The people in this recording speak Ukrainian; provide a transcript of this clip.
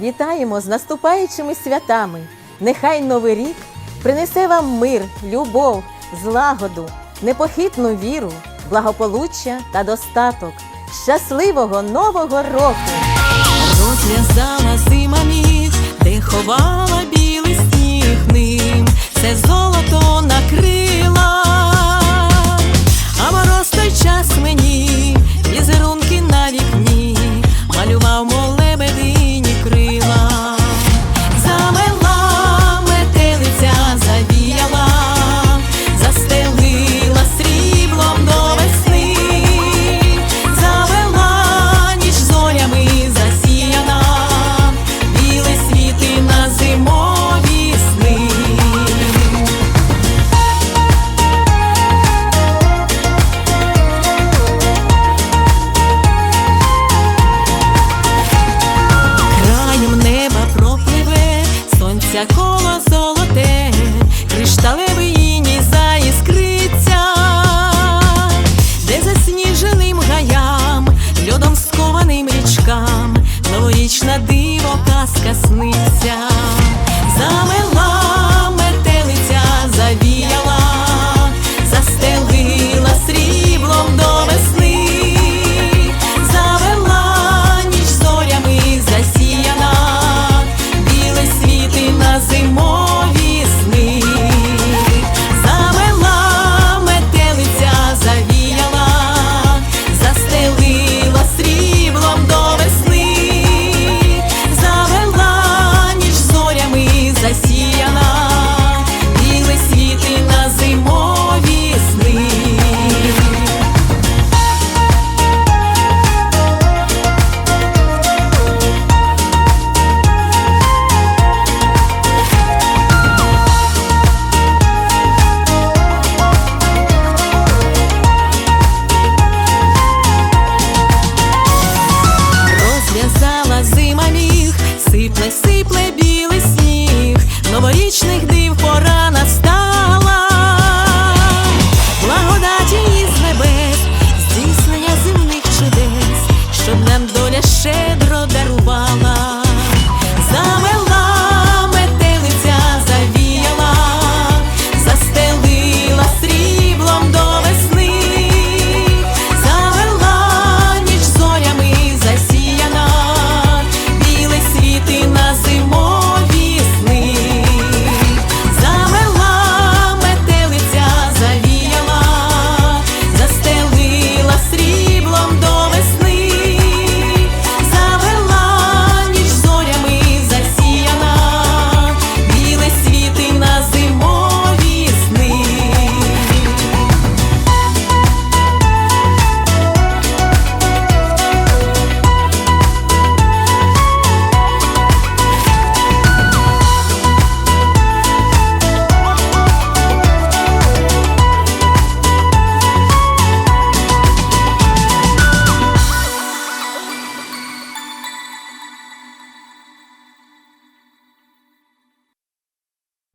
вітаємо з наступаючими святами. Нехай Новий рік принесе вам мир, любов, злагоду, непохитну віру, благополуччя та достаток. Щасливого нового року! Розв'язала зима ніч, де ховала Com... і я Тепле білий сніг, новорічних див пора настав.